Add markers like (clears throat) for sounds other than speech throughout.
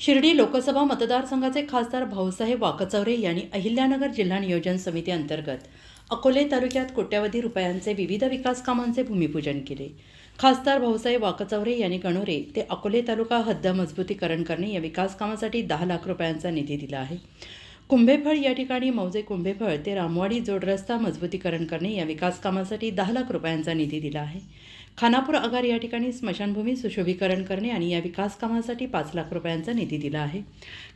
शिर्डी लोकसभा मतदारसंघाचे खासदार भाऊसाहेब वाकचौरे यांनी अहिल्यानगर जिल्हा नियोजन समिती अंतर्गत अकोले तालुक्यात कोट्यावधी रुपयांचे विविध विकास कामांचे भूमिपूजन केले. खासदार भाऊसाहेब वाकचौरे यांनी गणोरे ते अकोले तालुका हद्द मजबूतीकरण करणे या विकास कामासाठी दहा लाख रुपयांचा निधी दिला आहे. कुंभेफळ या ठिकाणी मौजे कुंभेफळ ते रामवाडी जोडरस्ता मजबूतीकरण करणे या विकास कामासाठी दहा लाख रुपयांचा निधी दिला आहे. खानापूर आगार या ठिकाणी स्मशानभूमी सुशोभीकरण करणे आणि या विकास कामासाठी पाच लाख रुपयांचा निधी दिला आहे.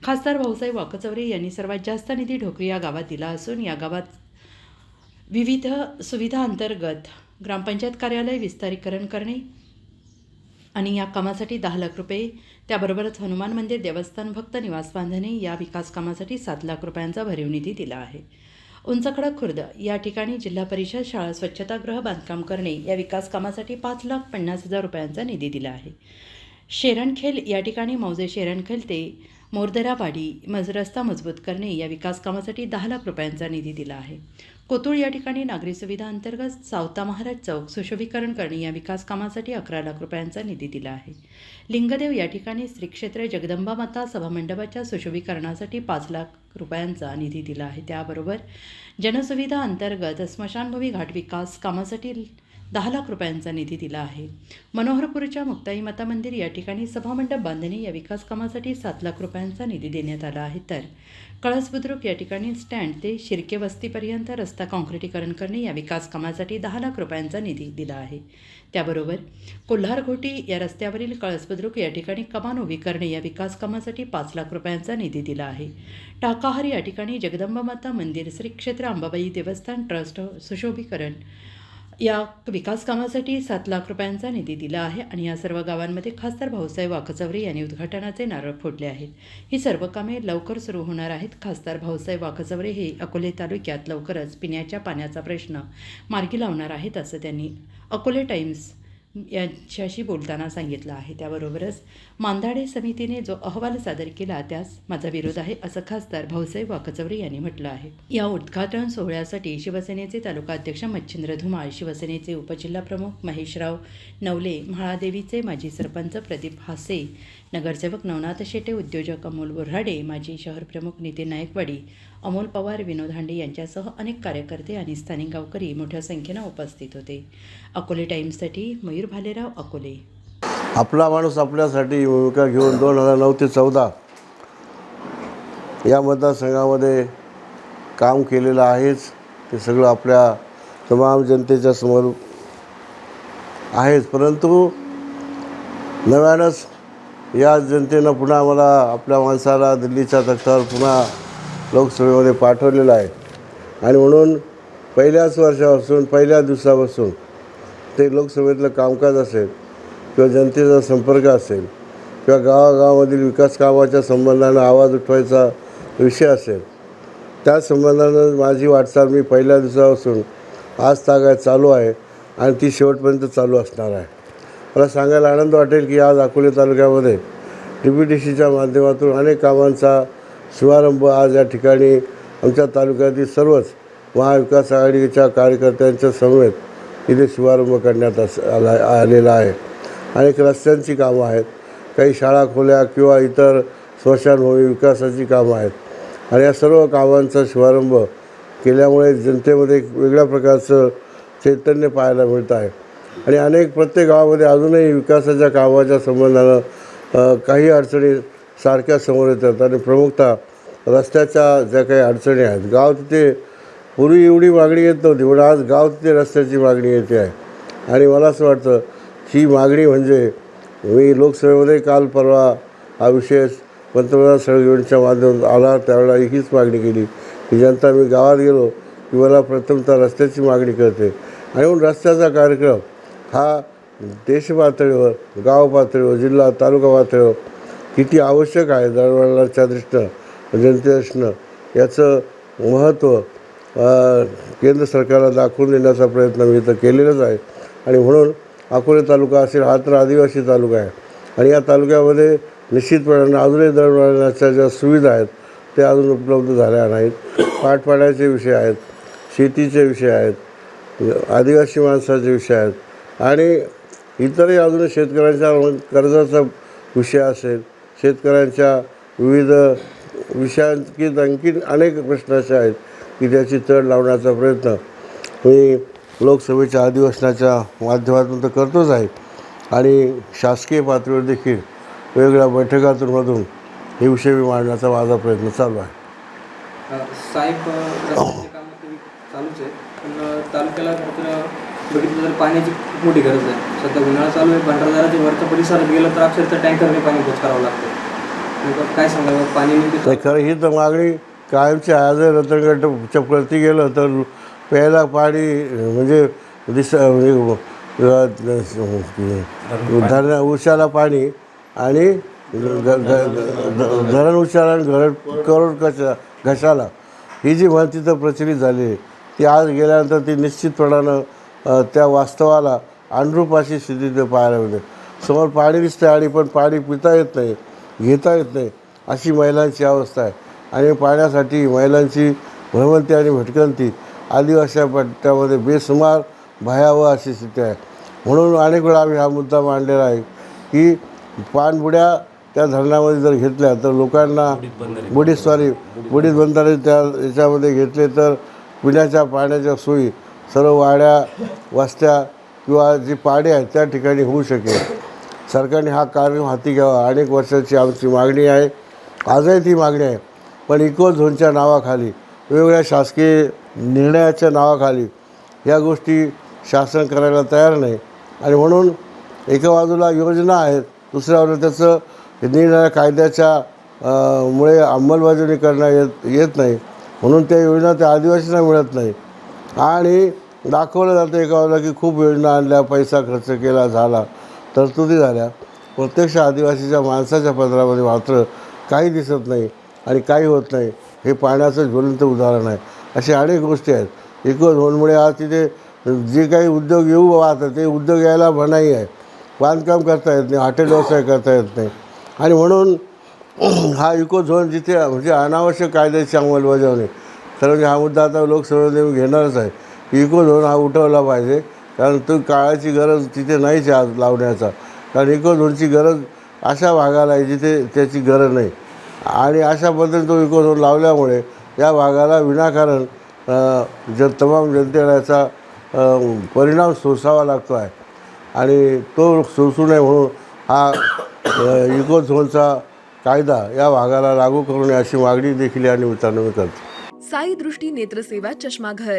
खासदार भाऊसाहेब वाकचौरे यांनी सर्वात जास्त निधी ढोकरी या गावात दिला असून या गावात विविध सुविधा अंतर्गत ग्रामपंचायत कार्यालय विस्तारीकरण करणे आणि या कामासाठी दहा लाख रुपये त्याबरोबरच हनुमान मंदिर देवस्थान भक्त निवास बांधणे या विकास कामासाठी सात लाख रुपयांचा भरीव निधी दिला आहे. उंचखडक खुर्द या ठिकाणी जिल्हा परिषद शाळा स्वच्छतागृह बांधकाम करणे या विकास कामासाठी पाच लाख पन्नास हजार रुपयांचा निधी दिला आहे. शेरणखेल या ठिकाणी मौजे शेरणखेल ते मोरदरावाडी मज रस्ता मजबूत करणे या विकास कामासाठी दहा लाख रुपयांचा निधी दिला आहे. कोतुळ या ठिकाणी नागरी सुविधा अंतर्गत सावता महाराज चौक सुशोभीकरण करणे या विकास कामासाठी अकरा लाख रुपयांचा निधी दिला आहे. लिंगदेव या ठिकाणी श्रीक्षेत्र जगदंबा माता सभामंडपाच्या सुशोभीकरणासाठी पाच लाख रुपयांचा निधी दिला आहे. त्याबरोबर जनसुविधा अंतर्गत स्मशानभूमी घाट विकास कामासाठी दहा लाख रुपयांचा निधी दिला आहे. मनोहरपूरच्या मुक्ताई माता मंदिर या ठिकाणी सभामंडप बांधणे या विकास कामासाठी सात लाख रुपयांचा निधी देण्यात आला आहे. तर कळस बुद्रुक या ठिकाणी स्टँड ते शिर्के वस्तीपर्यंत रस्ता काँक्रिटीकरण करणे या विकास कामासाठी दहा लाख रुपयांचा निधी दिला आहे. त्याबरोबर कोल्हारघोटी या रस्त्यावरील कळस बुद्रुक या ठिकाणी कमान उभी करणे या विकास कामासाठी पाच लाख रुपयांचा निधी दिला आहे. टाकाहार या ठिकाणी जगदंबा माता मंदिर श्री क्षेत्र अंबाबाई देवस्थान ट्रस्ट सुशोभीकरण या विकास कामासाठी सात लाख रुपयांचा निधी दिला आहे आणि या सर्व गावांमध्ये खासदार भाऊसाहेब वाकचौरे यांनी उद्घाटनाचे नारळ फोडले आहेत. ही सर्व कामे लवकर सुरू होणार आहेत. खासदार भाऊसाहेब वाकचौरे हे अकोले तालुक्यात लवकरच पिण्याच्या पाण्याचा प्रश्न मार्गी लावणार आहेत असं त्यांनी अकोले टाईम्स यांच्याशी बोलताना सांगितलं आहे. त्याबरोबरच मांदाडे समितीने जो अहवाल सादर केला त्यास माझा विरोध आहे असं खासदार भाऊसाहेब वाकचौरे यांनी म्हटलं आहे. या उद्घाटन सोहळ्यासाठी शिवसेनेचे तालुका अध्यक्ष मच्छिंद्र धुमाळ शिवसेनेचे उपजिल्हाप्रमुख महेशराव नवले म्हाळादेवीचे माजी सरपंच प्रदीप हासे नगरसेवक नवनाथ शेटे उद्योजक अमोल बोऱ्हाडे माजी शहरप्रमुख नितीन नायकवाडी अमोल पवार विनोद हांडे यांच्यासह अनेक कार्यकर्ते आणि स्थानिक गावकरी मोठ्या संख्येनं उपस्थित होते. अकोले टाईम्ससाठी मयूर भालेराव अकोले. आपला माणूस आपल्यासाठी भूमिका घेऊन दोन हजार नऊ ते चौदा या मतदारसंघामध्ये काम केलेलं आहेच. ते सगळं आपल्या तमाम जनतेच्या समोर आहेच. परंतु नव्यानंच या जनतेनं पुन्हा मला आपल्या माणसाला दिल्लीच्या तख्तावर पुन्हा लोकसभेमध्ये पाठवलेलं आहे. आणि म्हणून पहिल्याच वर्षापासून पहिल्या दिवसापासून ते लोकसभेतलं कामकाज असेल किंवा जनतेचा संपर्क असेल किंवा गावागावामधील विकास कामाच्या संबंधानं आवाज उठवायचा विषय असेल त्या संबंधानं माझी वाटचाल मी पहिल्या दिवसापासून आज तागायत चालू आहे आणि ती शेवटपर्यंत चालू असणार आहे. मला सांगायला आनंद वाटेल की आज अकोले तालुक्यामध्ये डी पी डी सीच्या माध्यमातून अनेक कामांचा शुभारंभ आज या ठिकाणी आमच्या तालुक्यातील सर्वच महाविकास आघाडीच्या कार्यकर्त्यांच्या समवेत इथे शुभारंभ करण्यात अस आला आलेला आहे. अनेक रस्त्यांची कामं आहेत. काही शाळा खोल्या किंवा इतर स्मशानभूमी विकासाची कामं आहेत. आणि या सर्व कामांचा शुभारंभ केल्यामुळे जनतेमध्ये एक वेगळ्या प्रकारचं चैतन्य पाहायला मिळतं आहे. आणि अनेक प्रत्येक गावामध्ये अजूनही विकासाच्या कामाच्या संबंधानं काही अडचणी सारख्या समोर येतात आणि प्रमुखतः रस्त्याच्या ज्या काही अडचणी आहेत. गाव तिथे पूर्वी एवढी मागणी येत नव्हती पण आज गाव तिथे रस्त्याची मागणी येते आहे. आणि मला असं वाटतं ही मागणी म्हणजे मी लोकसभेमध्ये काल परवा हा विशेष पंतप्रधान सळगिवणच्या माध्यमातून आला त्यावेळेला हीच मागणी केली की जनता मी गावात गेलो की मला प्रथमतः रस्त्याची मागणी करते आणि म्हणून रस्त्याचा कार्यक्रम हा देश पातळीवर गाव पातळीवर जिल्हा तालुका पातळीवर किती आवश्यक आहे दळवळणाच्या दृष्टीनं जनतेदृष्टीनं याचं महत्त्व केंद्र सरकारला दाखवून देण्याचा प्रयत्न मी तर केलेलाच आहे. आणि म्हणून अकोले तालुका असेल हा तर आदिवासी तालुका आहे. आणि या तालुक्यामध्ये निश्चितपणाने अजूनही दळवळण्याच्या ज्या सुविधा आहेत त्या अजून उपलब्ध झाल्या नाहीत. पाठपाड्याचे विषय आहेत शेतीचे विषय आहेत आदिवासी माणसाचे विषय आहेत. आणि इतरही अजून शेतकऱ्यांच्या कर्जाचा विषय असेल शेतकऱ्यांच्या विविध विषयांकित आणखीन अनेक प्रश्न असे आहेत की त्याची तड लावण्याचा प्रयत्न. मी लोकसभेच्या अधिवेशनाच्या माध्यमातून तर करतोच आहे. आणि शासकीय पातळीवर देखील वेगवेगळ्या बैठकातून मधून हे विषय मी मांडण्याचा माझा प्रयत्न चालू आहे. साहेब चालूच आहे. पण तालुक्याला बघितलं तर पाण्याची खूप मोठी गरज आहे. सध्या उन्हाळा चालू आहे भंडारदाराच्या वरच्या परिसरात गेलं तर अक्षरशः टँकरने पाणी पोच करावं लागतं. काय सांगावं? पाणी नाही खरं ही तर मागणी कायमची आज रतनगडच्या प्रती गेलं तर प्यायला पाणी म्हणजे दिस म्हणजे, धरण उशाला पाणी आणि धरण उशाला आणि घर करोड कशा घशाला. ही जी म्हणती तर प्रचलित झाली आहे ती आज गेल्यानंतर ती निश्चितपणानं त्या वास्तवाला अनुरूप अशी स्थिती ते पाहायला मिळते. समोर पाणी दिसतं आणि पण पाणी पिता येत नाही घेता येत नाही अशी महिलांची अवस्था आहे. आणि पाण्यासाठी महिलांची भ्रमंती आणि भटकंती आदिवासी पट्ट्यामध्ये बेसुमार भयावह अशी स्थिती आहे. म्हणून अनेक वेळा आम्ही हा मुद्दा मांडलेला आहे की पाणबुड्या त्या धरणामध्ये जर घेतल्या तर लोकांना बुडीत सॉरी बुडीत बंधारे त्या याच्यामध्ये घेतले तर पिण्याच्या पाण्याच्या सोयी सर्व वाड्या वस्त्या किंवा जी पाडे आहेत त्या ठिकाणी होऊ शकेल. सरकारने हा कार्यक्रम हाती घ्यावा. अनेक वर्षाची आमची मागणी आहे. आजही ती मागणी आहे. पण इको झोनच्या नावाखाली वेगवेगळ्या शासकीय निर्णयाच्या नावाखाली या गोष्टी शासन करायला तयार नाही. आणि म्हणून एका बाजूला योजना आहेत दुसऱ्या बाजूला त्याचं निरनिराळ्या कायद्याच्या मुळे अंमलबजावणी करण्यात येत येत नाही. म्हणून त्या योजना त्या आदिवासींना मिळत नाही. आणि दाखवलं जातं एका की खूप योजना आणल्या पैसा खर्च केला झाला तरतुदी झाल्या. प्रत्यक्ष आदिवासीच्या माणसाच्या पदरामध्ये मात्र काही दिसत नाही आणि काही होत नाही. हे पाण्याचं ज्वलंत उदाहरण आहे. अशा अनेक गोष्टी आहेत. इको झोनमुळे आज तिथे जे काही उद्योग येऊ वाहतात ते उद्योग यायला भनाई आहे. बांधकाम करता येत नाही हॉटेल व्यवसाय करता येत नाही. आणि म्हणून (clears throat) हा इको झोन जिथे म्हणजे अनावश्यक कायद्याची अंमलबजावणी. तर म्हणजे हा मुद्दा आता लोकसभेमध्ये घेणारच आहे. इकोझोन हा उठवला पाहिजे. कारण तो काळाची गरज तिथे नाहीच आज लावण्याचा. कारण इकोझोनची गरज अशा भागाला आहे जिथे त्याची गरज नाही. आणि अशा पद्धतीने तो इकोझोन लावल्यामुळे या भागाला विनाकारण अ, ज तमाम जनतेला याचा परिणाम सोसावा लागतो आहे. आणि तो सोसू नये म्हणून हा इकोझोनचा इको झोनचा कायदा या भागाला लागू करू नये अशी मागणी देखील या निमित्तानं मी करतो. साई दृष्टी नेत्रसेवा चष्माघर.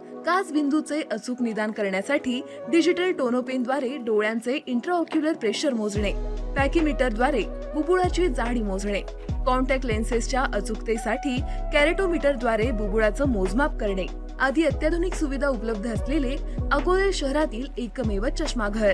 काच बिंदूचे अचूक निदान करण्यासाठी डिजिटल टोनोपेनद्वारे डोळ्यांचे इंट्राऑक्युलर प्रेशर मोजणे पॅकीमीटरद्वारे बुबुळाची जाडी मोजणे कॉन्टॅक्ट लेन्सेसच्या अचूकतेसाठी कॅरेटोमीटरद्वारे बुबुळाचं मोजमाप करणे आदी अत्याधुनिक सुविधा उपलब्ध असलेले अकोले शहरातील एकमेव चष्माघर.